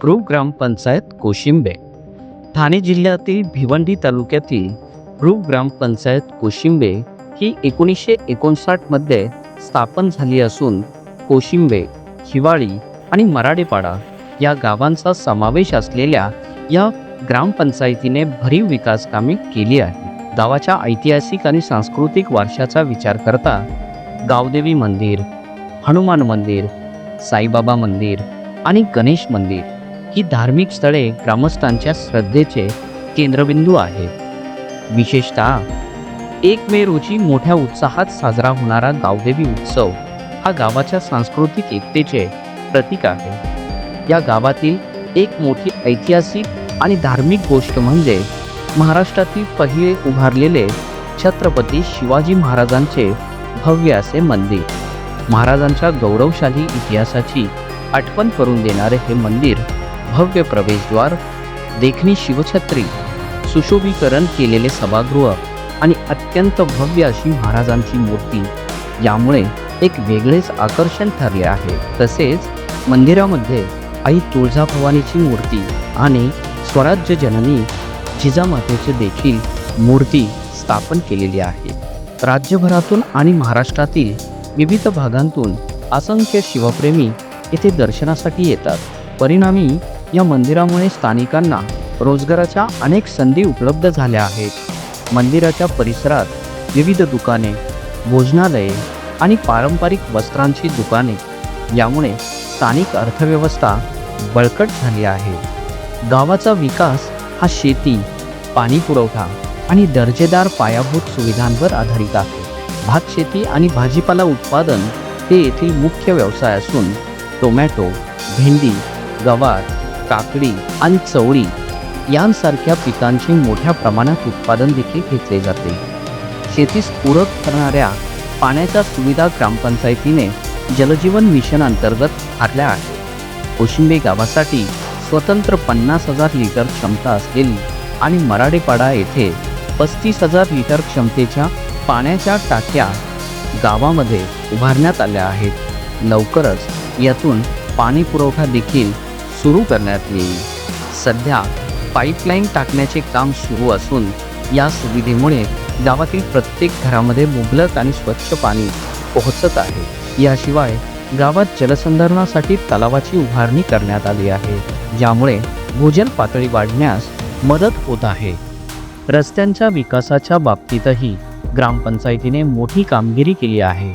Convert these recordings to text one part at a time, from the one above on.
कृ ग्रामपंचायत कोशिंबे ठाणे जिल्ह्यातील भिवंडी तालुक्यातील प्रू ग्रामपंचायत कोशिंबे ही एकोणीसशे एकोणसाठमध्ये स्थापन झाली असून कोशिंबे हिवाळी आणि मराडेपाडा या गावांचा समावेश असलेल्या या ग्रामपंचायतीने भरीव विकास कामे केली आहे गावाच्या ऐतिहासिक आणि सांस्कृतिक वारशाचा विचार करता गावदेवी मंदिर हनुमान मंदिर साईबाबा मंदिर आणि गणेश मंदिर ही धार्मिक स्थळे ग्रामस्थांच्या श्रद्धेचे केंद्रबिंदू आहेत विशेषतः एक मे रोजी मोठ्या उत्साहात साजरा होणारा गावदेवी उत्सव हा गावाच्या सांस्कृतिक एकतेचे प्रतीक आहे. या गावातील एक मोठी ऐतिहासिक आणि धार्मिक गोष्ट म्हणजे महाराष्ट्रातील पहिले उभारलेले छत्रपती शिवाजी महाराजांचे भव्य असे मंदिर. महाराजांच्या गौरवशाली इतिहासाची आठवण करून देणारे हे मंदिर भव्य प्रवेशद्वार देखणी शिवछत्री सुशोभीकरण केलेले सभागृह आणि अत्यंत भव्य अशी महाराजांची मूर्ती यामुळे एक वेगळेच आकर्षण ठरले आहे. तसेच मंदिरामध्ये आई तुळजाभवानीची मूर्ती आणि स्वराज्य जननी जिजामातेची देखील मूर्ती स्थापन केलेली आहे. राज्यभरातून आणि महाराष्ट्रातील विविध भागांतून असंख्य शिवप्रेमी येथे दर्शनासाठी येतात. परिणामी या मंदिरामुळे स्थानिकांना रोजगाराच्या अनेक संधी उपलब्ध झाल्या आहेत. मंदिराच्या परिसरात विविध दुकाने भोजनालये आणि पारंपरिक वस्त्रांची दुकाने. यामुळे स्थानिक अर्थव्यवस्था बळकट झाली आहे. गावाचा विकास हा शेती पाणी पुरवठा आणि दर्जेदार पायाभूत सुविधांवर आधारित आहे. भात शेती आणि भाजीपाला उत्पादन हे येथील मुख्य व्यवसाय असून टोमॅटो भेंडी गवार काकडी आणि चवळी यांसारख्या पिकांचे मोठ्या प्रमाणात उत्पादन देखील घेतले जाते. शेतीस पूरक करणाऱ्या पाण्याच्या सुविधा ग्रामपंचायतीने जलजीवन मिशन अंतर्गत आणल्या आहेत. कोशिंबे गावासाठी स्वतंत्र पन्नास हजार लिटर क्षमता असलेली आणि मराडेपाडा येथे पस्तीस हजार लिटर क्षमतेच्या पाण्याच्या टाक्या गावामध्ये उभारण्यात आल्या आहेत. लवकरच यातून पाणी पुरवठा देखील सुरू करण्यात येईल. सध्या पाईपलाईन टाकण्याचे काम सुरू असून या सुविधेमुळे गावातील प्रत्येक घरामध्ये मुबलक आणि स्वच्छ पाणी पोहोचत आहे. याशिवाय गावात जलसंधारणासाठी तलावाची उभारणी करण्यात आली आहे. ज्यामुळे भूजल पातळी वाढण्यास मदत होत आहे. रस्त्यांच्या विकासाच्या बाबतीतही ग्रामपंचायतीने मोठी कामगिरी केली आहे.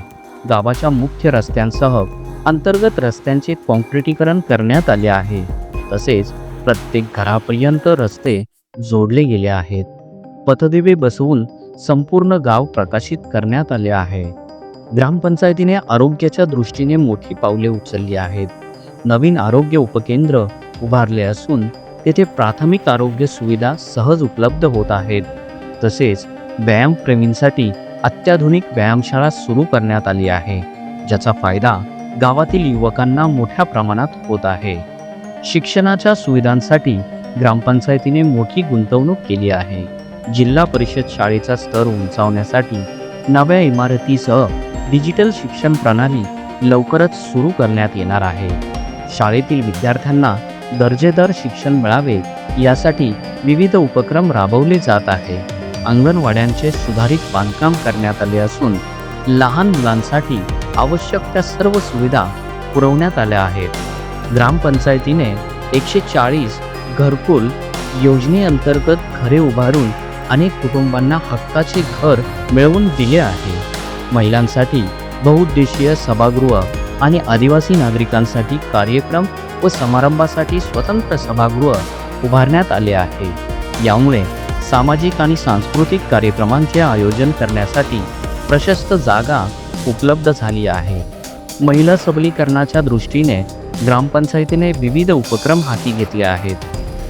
गावाच्या मुख्य रस्त्यांसह अंतर्गत रस्त्यांचे कॉन्क्रिटीकरण करण्यात आले आहे. तसेच प्रत्येक घरापर्यंत रस्ते जोडले गेले आहेत. पथदिवे बसवून संपूर्ण गाव प्रकाशित करण्यात आले आहे. ग्रामपंचायतीने आरोग्याच्या दृष्टीने मोठी पावले उचलली आहेत. नवीन आरोग्य उपकेंद्र उभारले असून तेथे प्राथमिक आरोग्य सुविधा सहज उपलब्ध होत आहेत. तसेच व्यायामप्रेमींसाठी अत्याधुनिक व्यायामशाळा सुरू करण्यात आली आहे ज्याचा फायदा गावातील युवकांना मोठ्या प्रमाणात होत आहे. शिक्षणाच्या सुविधांसाठी ग्रामपंचायतीने मोठी गुंतवणूक केली आहे. जिल्हा परिषद शाळेचा स्तर उंचावण्यासाठी नव्या इमारतीसह डिजिटल शिक्षण प्रणाली लवकरच सुरू करण्यात येणार आहे. शाळेतील विद्यार्थ्यांना दर्जेदार शिक्षण मिळावे यासाठी विविध उपक्रम राबवले जात आहे. अंगणवाड्यांचे सुधारित बांधकाम करण्यात आले असून लहान मुलांसाठी आवश्यक त्या सर्व सुविधा पुरवण्यात आल्या आहेत. ग्रामपंचायतीने एकशे चाळीस घरकुल योजनेअंतर्गत घरे उभारून अनेक कुटुंबांना हक्काचे घर मिळवून दिले आहे. महिलांसाठी बहुउद्देशीय सभागृह आणि आदिवासी नागरिकांसाठी कार्यक्रम व समारंभासाठी स्वतंत्र सभागृह उभारण्यात आले आहे. यामुळे सामाजिक आणि सांस्कृतिक कार्यक्रमांचे आयोजन करण्यासाठी प्रशस्त जागा उपलब्ध झाली आहे. महिला सबलीकरणाच्या दृष्टीने ग्रामपंचायतीने विविध उपक्रम हाती घेतले आहेत.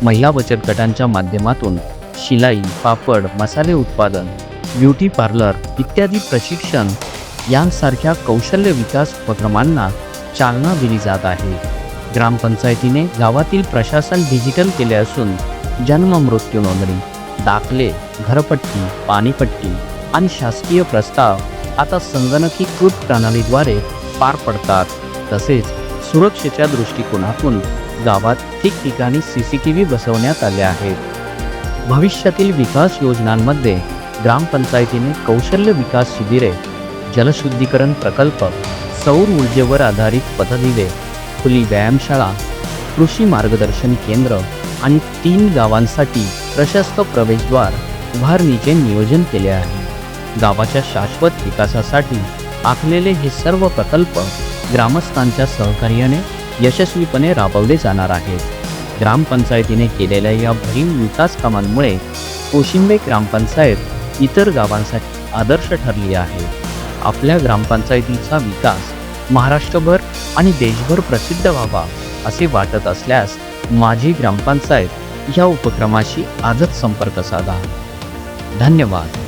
महिला बचत गटांच्या माध्यमातून शिलाई पापड मसाले उत्पादन ब्युटी पार्लर इत्यादी प्रशिक्षण यांसारख्या कौशल्य विकास उपक्रमांना चालना दिली जात आहे. ग्रामपंचायतीने गावातील प्रशासन डिजिटल केले असून जन्म मृत्यू नोंदणी दाखले घरपट्टी पाणीपट्टी आणि शासकीय प्रस्ताव आता संगणकीकृत प्रणालीद्वारे पार पडतात. तसेच सुरक्षेच्या दृष्टिकोनातून गावात ठिकठिकाणी सी सी टी व्ही बसवण्यात आले आहेत भविष्यातील विकास योजनांमध्ये ग्रामपंचायतीने कौशल्य विकास शिबिरे जलशुद्धीकरण प्रकल्प सौर ऊर्जेवर आधारित पथदिवे खुली व्यायामशाळा कृषी मार्गदर्शन केंद्र आणि तीन गावांसाठी प्रशस्त प्रवेशद्वार उभारणीचे नियोजन केले आहे. गावाच्या शाश्वत विकासासाठी आखलेले हे सर्व प्रकल्प ग्रामस्थांच्या सहकार्याने यशस्वीपणे राबवले जाणार आहेत. ग्रामपंचायतीने केलेल्या या भरीव विकास कामांमुळे कोशिंबे ग्रामपंचायत इतर गावांसाठी आदर्श ठरली आहे. आपल्या ग्रामपंचायतीचा विकास महाराष्ट्रभर आणि देशभर प्रसिद्ध व्हावा असे वाटत असल्यास माझी ग्रामपंचायत या उपक्रमाशी आजच संपर्क साधा. धन्यवाद.